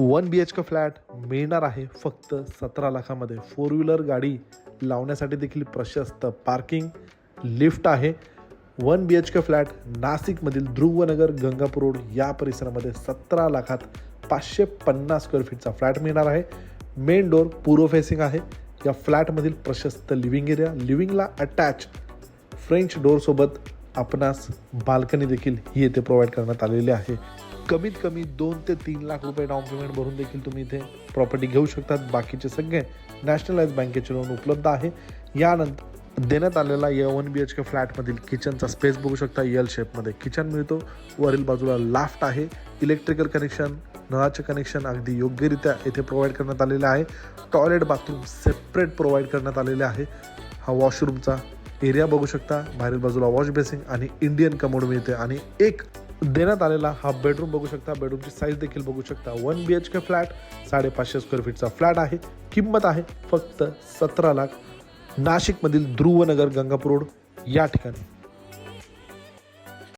One B H K flat मिळणार आहे फक्त सतरा लाखामध्ये. फोर व्हीलर गाडी लावण्यासाठी देखील प्रशस्त पार्किंग लिफ्ट आहे. One B H K flat नाशिकमधील ध्रुवनगर गंगापूर रोड या परिसरामध्ये सतरा लाखात पाचशे पन्नास स्क्वेअर फीटचा फ्लॅट मिळणार आहे. मेन डोर पूर्व फेसिंग आहे. या फ्लॅटमधील प्रशस्त लिव्हिंग एरिया लिव्हिंगला अटॅच फ्रेंच डोरसोबत आपणास बाल्कनी देखील ही येथे प्रोव्हाइड करण्यात आलेली आहे. कमीत कमी दोन ते तीन लाख रुपये डाऊन पेमेंट भरून देखील तुम्ही इथे प्रॉपर्टी घेऊ शकतात. बाकीचे सगळे नॅशनलाइज बँकेचे लोन उपलब्ध आहे. यानंतर देण्यात आलेला या वन बी एच के फ्लॅटमधील किचनचा स्पेस बघू शकता. यल शेपमध्ये किचन मिळतो. वरील बाजूला लाफ्ट आहे. इलेक्ट्रिकल कनेक्शन नळाचे कनेक्शन अगदी योग्यरित्या येथे प्रोव्हाइड करण्यात आलेले आहे. टॉयलेट बाथरूम सेपरेट प्रोव्हाइड करण्यात आलेले आहे. हा वॉशरूमचा एरिया बघू शकता. बाहेरील बाजूला वॉश बेसिंग आणि इंडियन कमोड मिळते. आणि एक देण्यात आलेला हा बेडरूम बघू शकता. बेडरूमची साईज देखील बघू शकता. One B H K flat साडेपाचशे square फीटचा फ्लॅट आहे. किंमत आहे फक्त सतरा लाख. नाशिकमधील ध्रुवनगर गंगापूर रोड या ठिकाणी.